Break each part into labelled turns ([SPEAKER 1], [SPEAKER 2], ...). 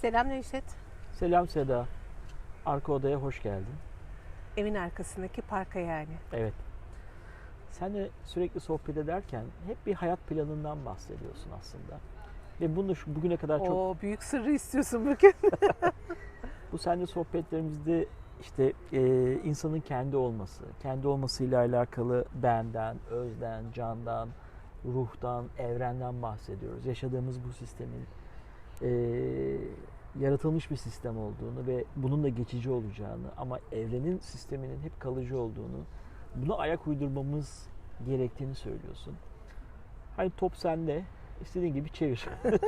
[SPEAKER 1] Selam Nevşet.
[SPEAKER 2] Selam Seda. Arka odaya hoş geldin.
[SPEAKER 1] Evin arkasındaki parka yani.
[SPEAKER 2] Evet. Seninle sürekli sohbet ederken hep bir hayat planından bahsediyorsun aslında. Ve bunu şu bugüne kadar çok
[SPEAKER 1] O büyük sırrı istiyorsun bugün.
[SPEAKER 2] bu seninle sohbetlerimizde işte e, insanın kendi olması, kendi olmasıyla alakalı benden, özden, candan, ruhtan, evrenden bahsediyoruz. Yaşadığımız bu sistemin e, yaratılmış bir sistem olduğunu ve bunun da geçici olacağını ama evrenin sisteminin hep kalıcı olduğunu, buna ayak uydurmamız gerektiğini söylüyorsun. Hani top sende, istediğin gibi çevir.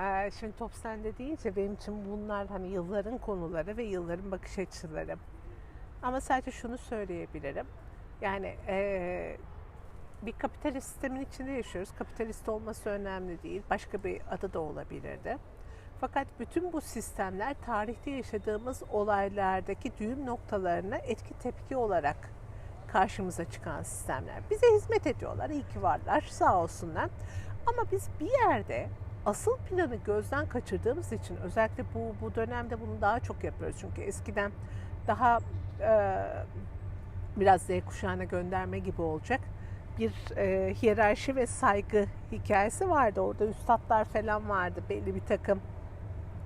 [SPEAKER 1] Ee, Şimdi top sende deyince benim için bunlar hani yılların konuları ve yılların bakış açıları. Ama sadece şunu söyleyebilirim. Yani eee, bir kapitalist sistemin içinde yaşıyoruz. Kapitalist olması önemli değil. Başka bir adı da olabilirdi. Fakat bütün bu sistemler tarihte yaşadığımız olaylardaki düğüm noktalarına etki tepki olarak karşımıza çıkan sistemler. Bize hizmet ediyorlar. İyi ki varlar. Sağ olsunlar. Ama biz bir yerde asıl planı gözden kaçırdığımız için özellikle bu bu dönemde bunu daha çok yapıyoruz. Çünkü eskiden daha e, biraz Z kuşağına gönderme gibi olacak bir e, hiyerarşi ve saygı hikayesi vardı. Orada üstadlar falan vardı. Belli bir takım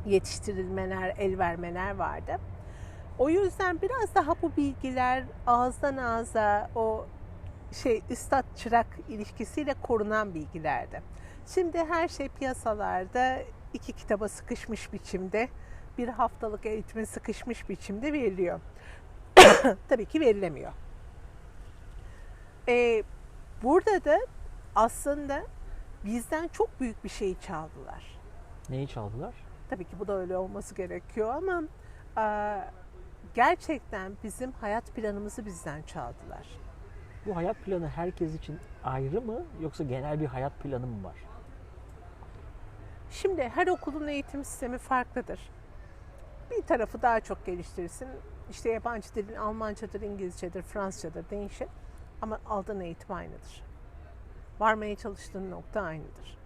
[SPEAKER 1] yetiştirilmeler, el vermeler vardı. O yüzden biraz daha bu bilgiler ağızdan ağza o şey üstad çırak ilişkisiyle korunan bilgilerdi. Şimdi her şey piyasalarda iki kitaba sıkışmış biçimde, bir haftalık eğitime sıkışmış biçimde veriliyor. Tabii ki verilemiyor. Ee, burada da aslında bizden çok büyük bir şeyi çaldılar.
[SPEAKER 2] Neyi çaldılar?
[SPEAKER 1] Tabii ki bu da öyle olması gerekiyor ama e, gerçekten bizim hayat planımızı bizden çaldılar.
[SPEAKER 2] Bu hayat planı herkes için ayrı mı yoksa genel bir hayat planı mı var?
[SPEAKER 1] Şimdi her okulun eğitim sistemi farklıdır. Bir tarafı daha çok geliştirirsin. İşte yabancı dilin Almancadır, İngilizcedir, Fransızcadır değişir. Ama aldığın eğitim aynıdır. Varmaya çalıştığın nokta aynıdır.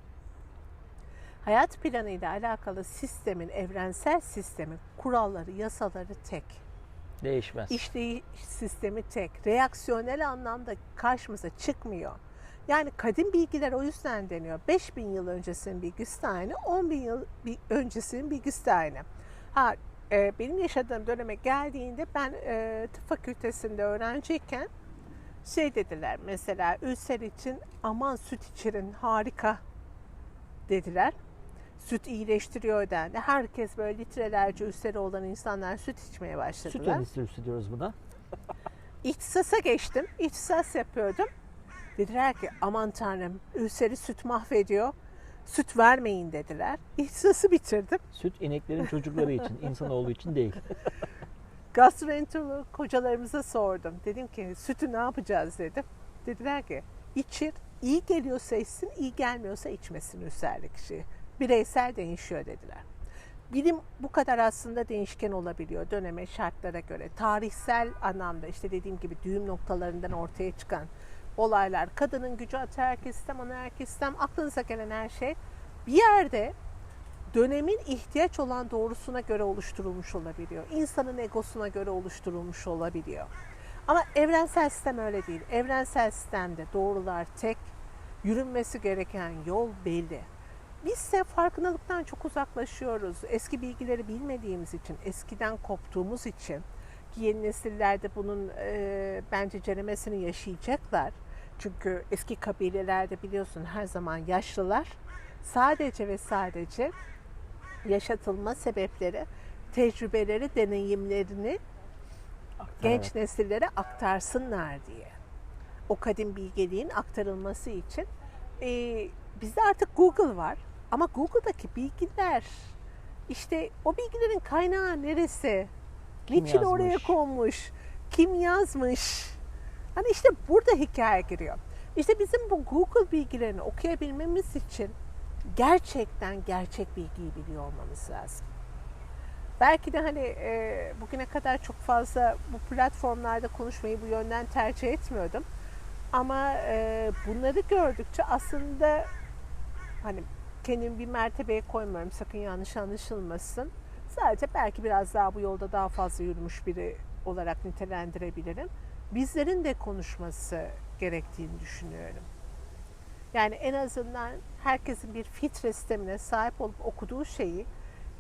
[SPEAKER 1] Hayat planı ile alakalı sistemin, evrensel sistemin kuralları, yasaları tek.
[SPEAKER 2] Değişmez.
[SPEAKER 1] İşleyiş sistemi tek. Reaksiyonel anlamda karşımıza çıkmıyor. Yani kadim bilgiler o yüzden deniyor. 5000 yıl öncesinin bilgisi de aynı, 10 bin yıl öncesinin bilgisi de aynı. Ha, e, benim yaşadığım döneme geldiğinde ben e, tıp fakültesinde öğrenciyken şey dediler mesela ülser için aman süt içirin harika dediler. Süt iyileştiriyor dendi. Herkes böyle litrelerce ülseri olan insanlar süt içmeye
[SPEAKER 2] Süt
[SPEAKER 1] başladılar.
[SPEAKER 2] endüstrisi diyoruz buna.
[SPEAKER 1] İhtisasa geçtim. İhtisas yapıyordum. Dediler ki aman tanrım ülseri süt mahvediyor. Süt vermeyin dediler. İhtisası bitirdim.
[SPEAKER 2] Süt ineklerin çocukları için, insanoğlu için değil.
[SPEAKER 1] Gastroenterolog hocalarımıza sordum. Dedim ki sütü ne yapacağız dedim. Dediler ki içir, iyi geliyorsa içsin, iyi gelmiyorsa içmesin ülserli kişi. Bireysel değişiyor dediler. Bilim bu kadar aslında değişken olabiliyor döneme, şartlara göre. Tarihsel anlamda işte dediğim gibi düğüm noktalarından ortaya çıkan olaylar, kadının gücü, ataerkil sistem, anaerkil sistem, aklınıza gelen her şey bir yerde dönemin ihtiyaç olan doğrusuna göre oluşturulmuş olabiliyor. İnsanın egosuna göre oluşturulmuş olabiliyor. Ama evrensel sistem öyle değil. Evrensel sistemde doğrular tek, yürünmesi gereken yol belli. Biz ise farkındalıktan çok uzaklaşıyoruz. Eski bilgileri bilmediğimiz için, eskiden koptuğumuz için ki yeni nesillerde bunun e, bence ceremesini yaşayacaklar. Çünkü eski kabilelerde biliyorsun her zaman yaşlılar sadece ve sadece yaşatılma sebepleri, tecrübeleri, deneyimlerini genç nesillere aktarsınlar diye. O kadim bilgeliğin aktarılması için. Ee, bizde artık Google var ama Google'daki bilgiler işte o bilgilerin kaynağı neresi?
[SPEAKER 2] Kim
[SPEAKER 1] Niçin oraya konmuş? Kim yazmış? Hani işte burada hikaye giriyor. İşte bizim bu Google bilgilerini okuyabilmemiz için gerçekten gerçek bilgiyi biliyor olmamız lazım. Belki de hani e, bugüne kadar çok fazla bu platformlarda konuşmayı bu yönden tercih etmiyordum. Ama e, bunları gördükçe aslında hani kendimi bir mertebeye koymuyorum. Sakın yanlış anlaşılmasın. Sadece belki biraz daha bu yolda daha fazla yürümüş biri olarak nitelendirebilirim. Bizlerin de konuşması gerektiğini düşünüyorum. Yani en azından herkesin bir filtre sistemine sahip olup okuduğu şeyi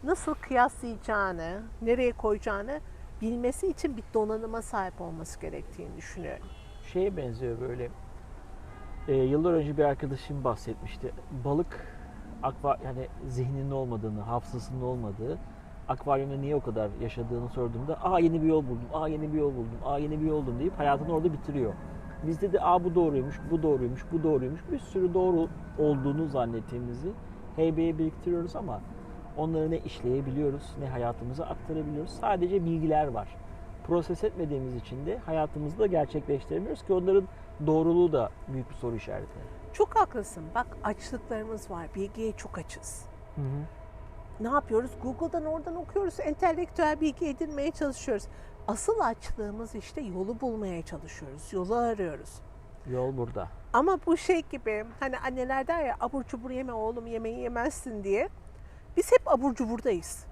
[SPEAKER 1] nasıl kıyaslayacağını, nereye koyacağını bilmesi için bir donanıma sahip olması gerektiğini düşünüyorum.
[SPEAKER 2] Şeye benziyor böyle. Ee, yıllar önce bir arkadaşım bahsetmişti. Balık akva yani zihninin olmadığını, hafızasının olmadığı, akvaryumda niye o kadar yaşadığını sorduğumda aa yeni bir yol buldum, aa yeni bir yol buldum, aa yeni bir yol buldum deyip hayatını orada bitiriyor. Bizde de aa bu doğruymuş, bu doğruymuş, bu doğruymuş bir sürü doğru olduğunu zannettiğimizi heybeye biriktiriyoruz ama onları ne işleyebiliyoruz ne hayatımıza aktarabiliyoruz. Sadece bilgiler var. Proses etmediğimiz için de hayatımızda gerçekleştiremiyoruz ki onların doğruluğu da büyük bir soru işareti.
[SPEAKER 1] Çok haklısın. Bak açlıklarımız var. Bilgiye çok açız.
[SPEAKER 2] Hı hı.
[SPEAKER 1] Ne yapıyoruz? Google'dan oradan okuyoruz. Entelektüel bilgi edinmeye çalışıyoruz. Asıl açlığımız işte yolu bulmaya çalışıyoruz. Yolu arıyoruz.
[SPEAKER 2] Yol burada.
[SPEAKER 1] Ama bu şey gibi hani anneler der ya abur cubur yeme oğlum yemeği yemezsin diye. Biz hep abur cuburdayız.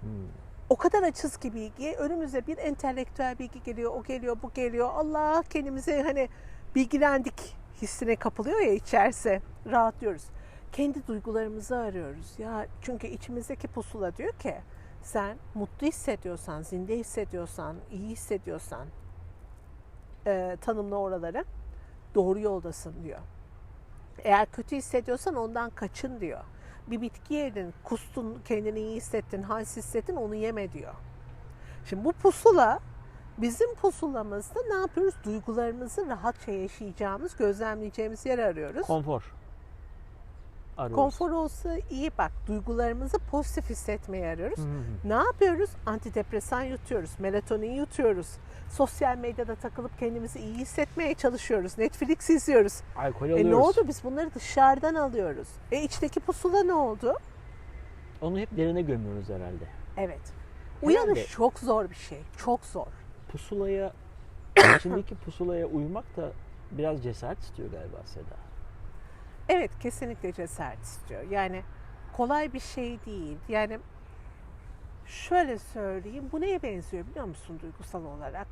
[SPEAKER 2] Hmm.
[SPEAKER 1] O kadar açız ki bilgiye. Önümüze bir entelektüel bilgi geliyor, o geliyor, bu geliyor. Allah kendimize hani bilgilendik hissine kapılıyor ya içerse rahatlıyoruz. Kendi duygularımızı arıyoruz. Ya çünkü içimizdeki pusula diyor ki sen mutlu hissediyorsan, zinde hissediyorsan, iyi hissediyorsan e, tanımla oraları doğru yoldasın diyor. Eğer kötü hissediyorsan ondan kaçın diyor. Bir bitki yedin, kustun, kendini iyi hissettin, halsiz hissettin onu yeme diyor. Şimdi bu pusula bizim pusulamızda ne yapıyoruz? Duygularımızı rahatça yaşayacağımız, gözlemleyeceğimiz yer arıyoruz.
[SPEAKER 2] Konfor. Arıyoruz.
[SPEAKER 1] Konfor olsa iyi bak. Duygularımızı pozitif hissetmeye arıyoruz.
[SPEAKER 2] Hı hı.
[SPEAKER 1] Ne yapıyoruz? Antidepresan yutuyoruz, melatonin yutuyoruz. Sosyal medyada takılıp kendimizi iyi hissetmeye çalışıyoruz. Netflix izliyoruz.
[SPEAKER 2] Alkol
[SPEAKER 1] E
[SPEAKER 2] alıyoruz.
[SPEAKER 1] ne oldu? Biz bunları dışarıdan alıyoruz. E içteki pusula ne oldu?
[SPEAKER 2] Onu hep derine gömüyoruz herhalde.
[SPEAKER 1] Evet.
[SPEAKER 2] Herhalde.
[SPEAKER 1] Uyanış çok zor bir şey. Çok zor.
[SPEAKER 2] Pusulaya, içindeki pusulaya uymak da biraz cesaret istiyor galiba Seda.
[SPEAKER 1] Evet kesinlikle cesaret istiyor. Yani kolay bir şey değil. Yani şöyle söyleyeyim. Bu neye benziyor biliyor musun duygusal olarak?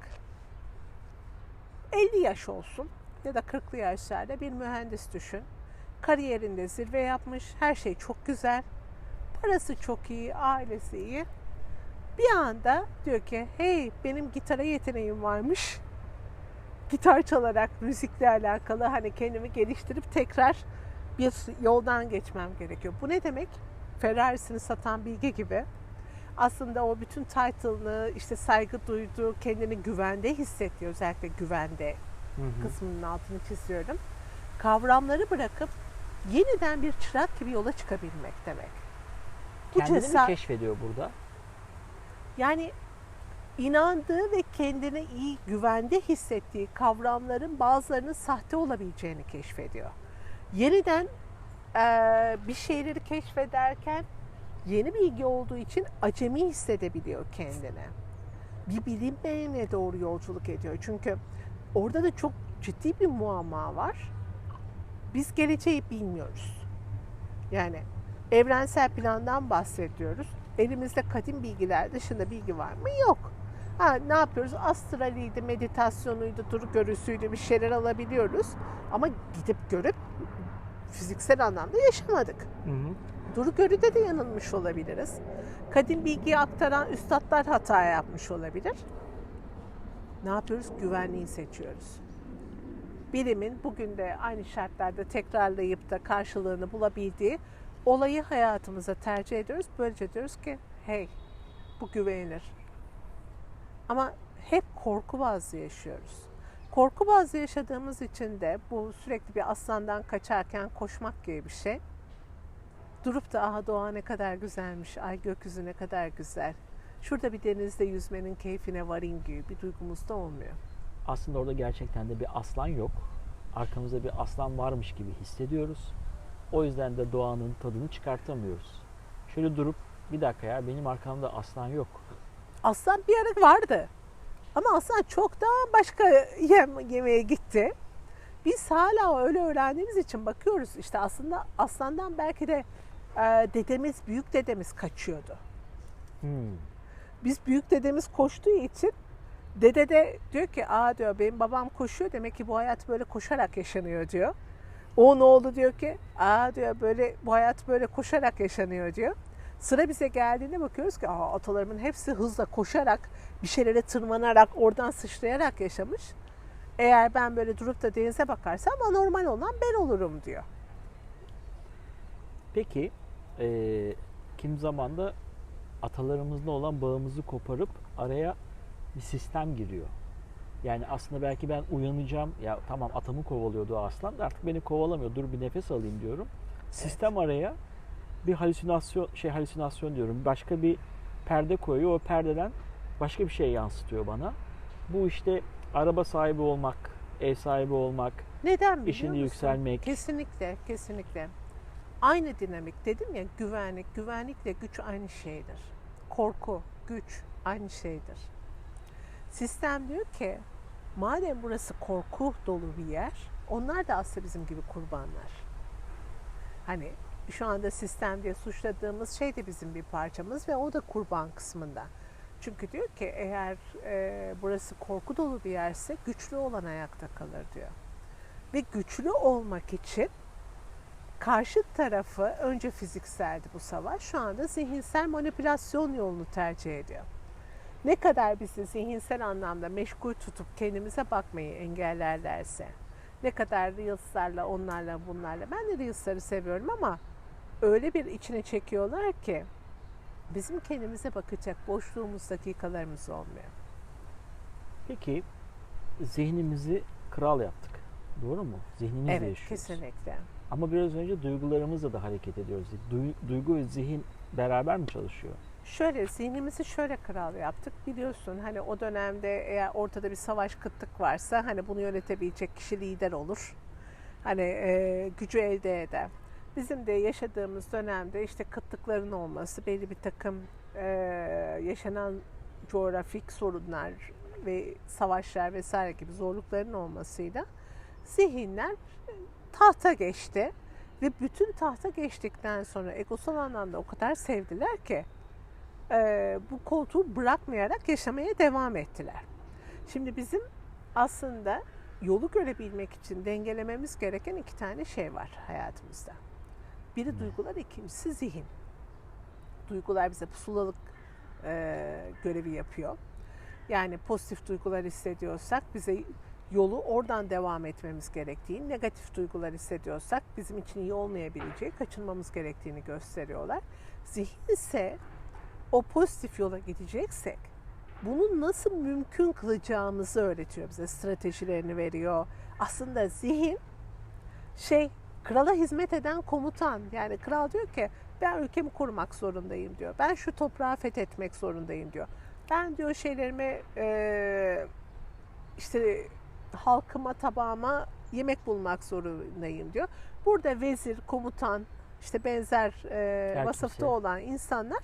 [SPEAKER 1] 50 yaş olsun ya da 40'lı yaşlarda bir mühendis düşün. Kariyerinde zirve yapmış. Her şey çok güzel. Parası çok iyi, ailesi iyi. Bir anda diyor ki hey benim gitara yeteneğim varmış. Gitar çalarak müzikle alakalı hani kendimi geliştirip tekrar bir yoldan geçmem gerekiyor. Bu ne demek? Ferrari'sini satan bilge gibi. Aslında o bütün title'ını, işte saygı duyduğu, kendini güvende hissettiği, özellikle güvende kısmının altını çiziyorum. Kavramları bırakıp yeniden bir çırak gibi yola çıkabilmek demek. Bu
[SPEAKER 2] Kendini mi
[SPEAKER 1] cesa-
[SPEAKER 2] keşfediyor burada?
[SPEAKER 1] Yani inandığı ve kendini iyi güvende hissettiği kavramların bazılarının sahte olabileceğini keşfediyor. Yeniden eee, bir şeyleri keşfederken yeni bilgi olduğu için acemi hissedebiliyor kendini. Bir bilinmeyene doğru yolculuk ediyor. Çünkü orada da çok ciddi bir muamma var. Biz geleceği bilmiyoruz. Yani evrensel plandan bahsediyoruz. Elimizde kadim bilgiler dışında bilgi var mı? Yok. Ha, ne yapıyoruz? Astraliydi, meditasyonuydu, duru görüsüydü bir şeyler alabiliyoruz. Ama gidip görüp fiziksel anlamda yaşamadık.
[SPEAKER 2] Hı hı.
[SPEAKER 1] Duru görüde de yanılmış olabiliriz. Kadim bilgiyi aktaran üstadlar hata yapmış olabilir. Ne yapıyoruz? Güvenliği seçiyoruz. Bilimin bugün de aynı şartlarda tekrarlayıp da karşılığını bulabildiği olayı hayatımıza tercih ediyoruz. Böylece diyoruz ki hey bu güvenilir. Ama hep korku bazlı yaşıyoruz. Korku bazlı yaşadığımız için de bu sürekli bir aslandan kaçarken koşmak gibi bir şey. Durup da aha doğa ne kadar güzelmiş, ay gökyüzü ne kadar güzel. Şurada bir denizde yüzmenin keyfine varayım gibi bir duygumuz da olmuyor.
[SPEAKER 2] Aslında orada gerçekten de bir aslan yok. Arkamızda bir aslan varmış gibi hissediyoruz. O yüzden de doğanın tadını çıkartamıyoruz. Şöyle durup bir dakika ya benim arkamda aslan yok.
[SPEAKER 1] Aslan bir ara vardı. Ama aslan çok daha başka yem, yemeğe gitti. Biz hala öyle öğrendiğimiz için bakıyoruz işte aslında aslandan belki de e, dedemiz, büyük dedemiz kaçıyordu.
[SPEAKER 2] Hmm.
[SPEAKER 1] Biz büyük dedemiz koştuğu için dede de diyor ki aa diyor benim babam koşuyor demek ki bu hayat böyle koşarak yaşanıyor diyor. O ne oldu diyor ki aa diyor böyle bu hayat böyle koşarak yaşanıyor diyor. Sıra bize geldiğinde bakıyoruz ki aa, atalarımın hepsi hızla koşarak bir şeylere tırmanarak oradan sıçrayarak yaşamış. Eğer ben böyle durup da denize bakarsam anormal olan ben olurum diyor.
[SPEAKER 2] Peki e, kim zaman da atalarımızla olan bağımızı koparıp araya bir sistem giriyor. Yani aslında belki ben uyanacağım. Ya tamam atamı kovalıyordu aslan da artık beni kovalamıyor. Dur bir nefes alayım diyorum. Sistem araya bir halüsinasyon şey halüsinasyon diyorum. Başka bir perde koyuyor. O perdeden başka bir şey yansıtıyor bana. Bu işte araba sahibi olmak, ev sahibi olmak,
[SPEAKER 1] Neden musun?
[SPEAKER 2] yükselmek.
[SPEAKER 1] Kesinlikle, kesinlikle. Aynı dinamik dedim ya güvenlik, güvenlikle güç aynı şeydir. Korku, güç aynı şeydir. Sistem diyor ki madem burası korku dolu bir yer, onlar da aslında bizim gibi kurbanlar. Hani şu anda sistem diye suçladığımız şey de bizim bir parçamız ve o da kurban kısmında. Çünkü diyor ki eğer e, burası korku dolu bir yerse güçlü olan ayakta kalır diyor. Ve güçlü olmak için karşı tarafı önce fizikseldi bu savaş. Şu anda zihinsel manipülasyon yolunu tercih ediyor. Ne kadar bizi zihinsel anlamda meşgul tutup kendimize bakmayı engellerlerse, ne kadar Reels'larla, onlarla, bunlarla. Ben de Reels'ları seviyorum ama öyle bir içine çekiyorlar ki bizim kendimize bakacak boşluğumuz, dakikalarımız olmuyor.
[SPEAKER 2] Peki zihnimizi kral yaptık. Doğru mu? Zihnimizle
[SPEAKER 1] evet,
[SPEAKER 2] yaşıyoruz.
[SPEAKER 1] kesinlikle.
[SPEAKER 2] Ama biraz önce duygularımızla da hareket ediyoruz. Du- duygu ve zihin beraber mi çalışıyor?
[SPEAKER 1] Şöyle zihnimizi şöyle kral yaptık. Biliyorsun hani o dönemde eğer ortada bir savaş kıtlık varsa hani bunu yönetebilecek kişi lider olur. Hani e, gücü elde eder. Bizim de yaşadığımız dönemde işte kıtlıkların olması, belli bir takım e, yaşanan coğrafik sorunlar ve savaşlar vesaire gibi zorlukların olmasıyla zihinler tahta geçti. Ve bütün tahta geçtikten sonra egosal anlamda o kadar sevdiler ki e, bu koltuğu bırakmayarak yaşamaya devam ettiler. Şimdi bizim aslında yolu görebilmek için dengelememiz gereken iki tane şey var hayatımızda. Biri duygular, ikincisi zihin. Duygular bize pusulalık e, görevi yapıyor. Yani pozitif duygular hissediyorsak bize yolu oradan devam etmemiz gerektiğini, negatif duygular hissediyorsak bizim için iyi olmayabileceği, kaçınmamız gerektiğini gösteriyorlar. Zihin ise o pozitif yola gideceksek bunu nasıl mümkün kılacağımızı öğretiyor bize. Stratejilerini veriyor. Aslında zihin şey krala hizmet eden komutan. Yani kral diyor ki ben ülkemi korumak zorundayım diyor. Ben şu toprağı fethetmek zorundayım diyor. Ben diyor şeylerimi e, işte halkıma tabağıma yemek bulmak zorundayım diyor. Burada vezir, komutan, işte benzer e, vasıfta olan insanlar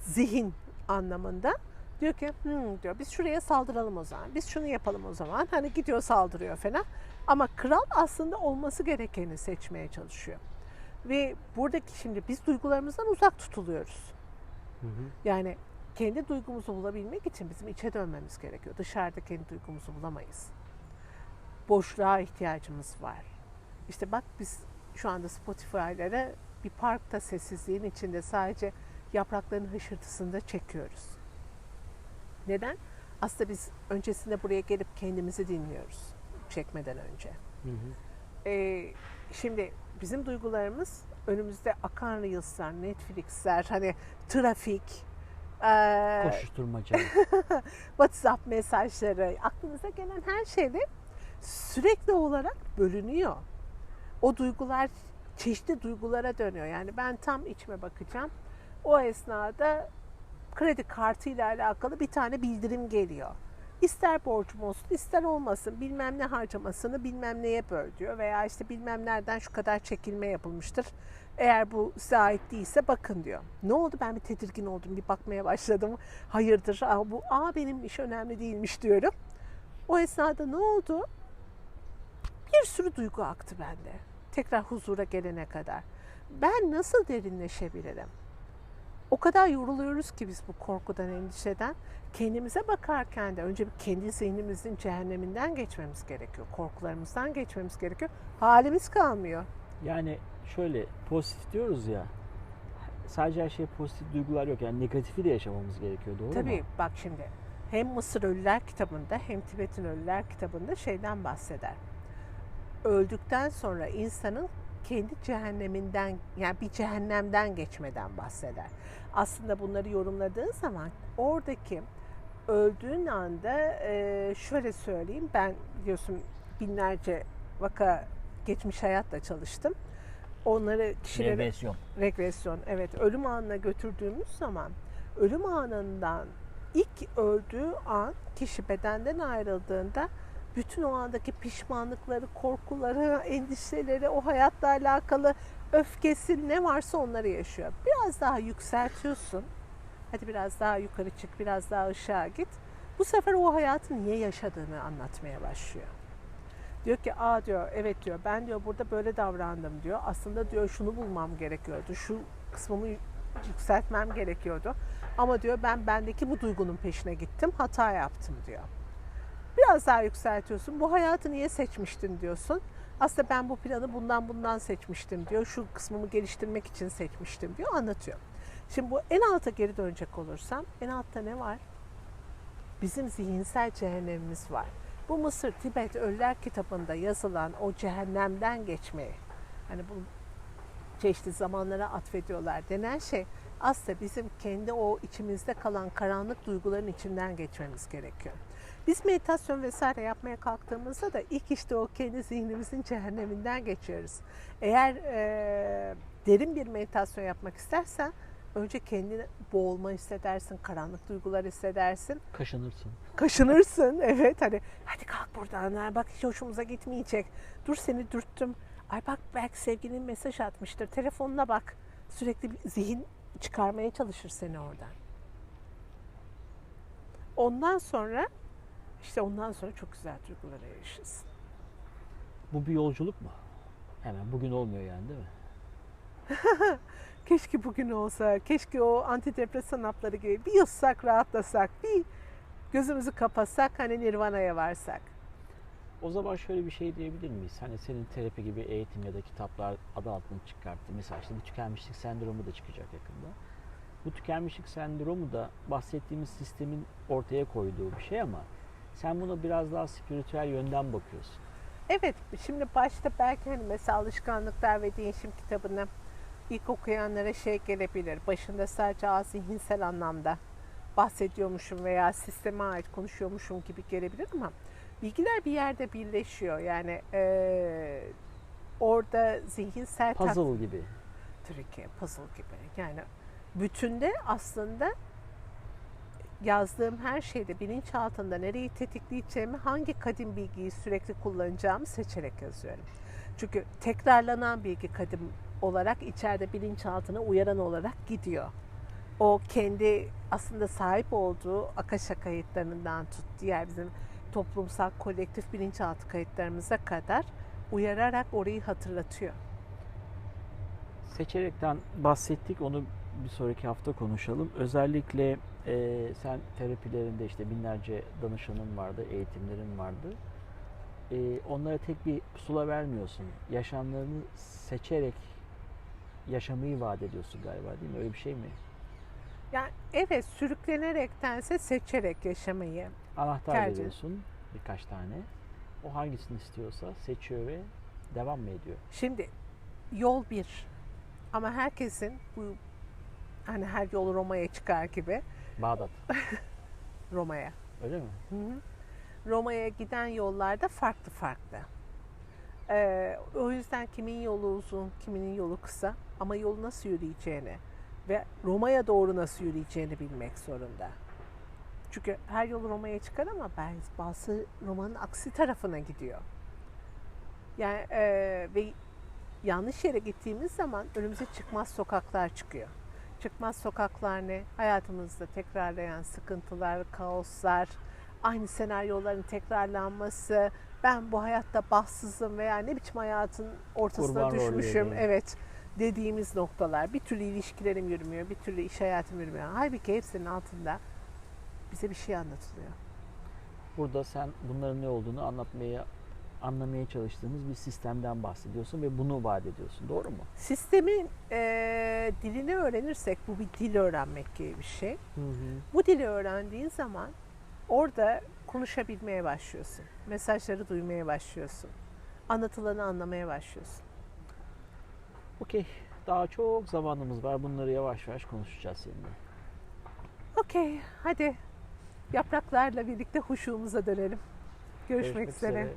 [SPEAKER 1] zihin anlamında diyor ki "Hmm," diyor biz şuraya saldıralım o zaman. Biz şunu yapalım o zaman. Hani gidiyor saldırıyor falan. Ama kral aslında olması gerekeni seçmeye çalışıyor. Ve buradaki şimdi biz duygularımızdan uzak tutuluyoruz.
[SPEAKER 2] Hı hı.
[SPEAKER 1] Yani kendi duygumuzu bulabilmek için bizim içe dönmemiz gerekiyor. Dışarıda kendi duygumuzu bulamayız. Boşluğa ihtiyacımız var. İşte bak biz şu anda Spotify'lara bir parkta sessizliğin içinde sadece yaprakların hışırtısında çekiyoruz. Neden? Aslında biz öncesinde buraya gelip kendimizi dinliyoruz çekmeden önce.
[SPEAKER 2] Hı hı.
[SPEAKER 1] Ee, şimdi bizim duygularımız önümüzde akan Reels'ler, Netflix'ler, hani trafik, ee,
[SPEAKER 2] Koşuşturmaca.
[SPEAKER 1] WhatsApp mesajları, aklınıza gelen her şeyde sürekli olarak bölünüyor. O duygular çeşitli duygulara dönüyor. Yani ben tam içime bakacağım. O esnada kredi kartıyla alakalı bir tane bildirim geliyor. İster borcum olsun, ister olmasın, bilmem ne harcamasını bilmem neye böl diyor. Veya işte bilmem nereden şu kadar çekilme yapılmıştır. Eğer bu size ait değilse bakın diyor. Ne oldu ben bir tedirgin oldum, bir bakmaya başladım. Hayırdır, aa, bu aa benim iş önemli değilmiş diyorum. O esnada ne oldu? Bir sürü duygu aktı bende. Tekrar huzura gelene kadar. Ben nasıl derinleşebilirim? O kadar yoruluyoruz ki biz bu korkudan, endişeden. Kendimize bakarken de önce bir kendi zihnimizin cehenneminden geçmemiz gerekiyor. Korkularımızdan geçmemiz gerekiyor. Halimiz kalmıyor.
[SPEAKER 2] Yani şöyle pozitif diyoruz ya. Sadece her şey pozitif duygular yok. Yani negatifi de yaşamamız gerekiyor doğru
[SPEAKER 1] Tabii
[SPEAKER 2] mu?
[SPEAKER 1] bak şimdi hem Mısır Ölüler kitabında hem Tibet'in Ölüler kitabında şeyden bahseder. Öldükten sonra insanın kendi cehenneminden yani bir cehennemden geçmeden bahseder. Aslında bunları yorumladığın zaman oradaki öldüğün anda e, şöyle söyleyeyim ben biliyorsun binlerce vaka geçmiş hayatla çalıştım. Onları kişileri
[SPEAKER 2] Regresyon.
[SPEAKER 1] regresyon evet ölüm anına götürdüğümüz zaman ölüm anından ilk öldüğü an kişi bedenden ayrıldığında bütün o andaki pişmanlıkları, korkuları, endişeleri, o hayatla alakalı öfkesi ne varsa onları yaşıyor. Biraz daha yükseltiyorsun. Hadi biraz daha yukarı çık, biraz daha aşağı git. Bu sefer o hayatı niye yaşadığını anlatmaya başlıyor. Diyor ki aa diyor evet diyor ben diyor burada böyle davrandım diyor. Aslında diyor şunu bulmam gerekiyordu. Şu kısmımı yükseltmem gerekiyordu. Ama diyor ben bendeki bu duygunun peşine gittim. Hata yaptım diyor. Biraz daha yükseltiyorsun. Bu hayatı niye seçmiştin diyorsun. Aslında ben bu planı bundan bundan seçmiştim diyor. Şu kısmımı geliştirmek için seçmiştim diyor. Anlatıyor. Şimdi bu en alta geri dönecek olursam en altta ne var? Bizim zihinsel cehennemimiz var. Bu Mısır, Tibet, Ölüler kitabında yazılan o cehennemden geçmeyi, hani bu çeşitli zamanlara atfediyorlar denen şey aslında bizim kendi o içimizde kalan karanlık duyguların içinden geçmemiz gerekiyor. Biz meditasyon vesaire yapmaya kalktığımızda da ilk işte o kendi zihnimizin cehenneminden geçiyoruz. Eğer e, derin bir meditasyon yapmak istersen önce kendini boğulma hissedersin, karanlık duygular hissedersin.
[SPEAKER 2] Kaşınırsın.
[SPEAKER 1] kaşınırsın evet hani hadi kalk buradan bak hiç hoşumuza gitmeyecek. Dur seni dürttüm. Ay bak belki sevgilin mesaj atmıştır telefonuna bak. Sürekli bir zihin çıkarmaya çalışır seni oradan. Ondan sonra işte ondan sonra çok güzel duygulara erişirsin
[SPEAKER 2] Bu bir yolculuk mu? Hemen bugün olmuyor yani değil mi?
[SPEAKER 1] keşke bugün olsa keşke o antidepresan hapları gibi bir yutsak rahatlasak bir gözümüzü kapatsak hani nirvana'ya varsak
[SPEAKER 2] O zaman şöyle bir şey diyebilir miyiz? Hani senin terapi gibi eğitim ya da kitaplar adı altını çıkarttı. Mesela işte bir tükenmişlik sendromu da çıkacak yakında. Bu tükenmişlik sendromu da bahsettiğimiz sistemin ortaya koyduğu bir şey ama sen buna biraz daha spiritüel yönden bakıyorsun.
[SPEAKER 1] Evet, şimdi başta belki hani mesela alışkanlıklar ve değişim kitabını ilk okuyanlara şey gelebilir. Başında sadece az zihinsel anlamda bahsediyormuşum veya sisteme ait konuşuyormuşum gibi gelebilir ama bilgiler bir yerde birleşiyor. Yani eee, orada zihinsel
[SPEAKER 2] Puzzle gibi.
[SPEAKER 1] Ki puzzle gibi. Yani bütünde aslında yazdığım her şeyde bilinçaltında nereyi tetikleyeceğimi, hangi kadim bilgiyi sürekli kullanacağımı seçerek yazıyorum. Çünkü tekrarlanan bilgi kadim olarak içeride bilinçaltına uyaran olarak gidiyor. O kendi aslında sahip olduğu akasha kayıtlarından tut diğer bizim toplumsal kolektif bilinçaltı kayıtlarımıza kadar uyararak orayı hatırlatıyor.
[SPEAKER 2] Seçerekten bahsettik. Onu bir sonraki hafta konuşalım. Özellikle e, sen terapilerinde işte binlerce danışanın vardı, eğitimlerin vardı. E, onlara tek bir pusula vermiyorsun. Yaşamlarını seçerek yaşamayı vaat ediyorsun galiba değil mi? Öyle bir şey mi?
[SPEAKER 1] Yani evet sürüklenerektense seçerek yaşamayı.
[SPEAKER 2] Anahtar
[SPEAKER 1] Tercih.
[SPEAKER 2] veriyorsun birkaç tane. O hangisini istiyorsa seçiyor ve devam mı ediyor?
[SPEAKER 1] Şimdi yol bir ama herkesin bu hani her yol Roma'ya çıkar gibi
[SPEAKER 2] Bağdat.
[SPEAKER 1] Roma'ya.
[SPEAKER 2] Öyle mi?
[SPEAKER 1] Hı hı. Roma'ya giden yollarda farklı farklı. Ee, o yüzden kimin yolu uzun, kiminin yolu kısa ama yolu nasıl yürüyeceğini ve Roma'ya doğru nasıl yürüyeceğini bilmek zorunda. Çünkü her yol Roma'ya çıkar ama bazı- Roma'nın aksi tarafına gidiyor. Yani e, ve yanlış yere gittiğimiz zaman önümüze çıkmaz sokaklar çıkıyor. Çıkmaz sokaklar ne? Hayatımızda tekrarlayan sıkıntılar, kaoslar, aynı senaryoların tekrarlanması, ben bu hayatta bahtsızım veya ne biçim hayatın ortasına
[SPEAKER 2] Kurban
[SPEAKER 1] düşmüşüm. Evet dediğimiz noktalar. Bir türlü ilişkilerim yürümüyor, bir türlü iş hayatım yürümüyor. Halbuki hepsinin altında bize bir şey anlatılıyor.
[SPEAKER 2] Burada sen bunların ne olduğunu anlatmaya anlamaya çalıştığımız bir sistemden bahsediyorsun ve bunu vaat ediyorsun. Doğru mu?
[SPEAKER 1] Sistemin eee, dilini öğrenirsek bu bir dil öğrenmek gibi bir şey. Bu dili öğrendiğin zaman orada konuşabilmeye başlıyorsun. Mesajları duymaya başlıyorsun. Anlatılanı anlamaya başlıyorsun.
[SPEAKER 2] Okey. Daha çok zamanımız var. Bunları yavaş yavaş konuşacağız seninle.
[SPEAKER 1] Okey, hadi yapraklarla birlikte huşumuza dönelim. Görüşmek,
[SPEAKER 2] Görüşmek
[SPEAKER 1] üzere.
[SPEAKER 2] üzere.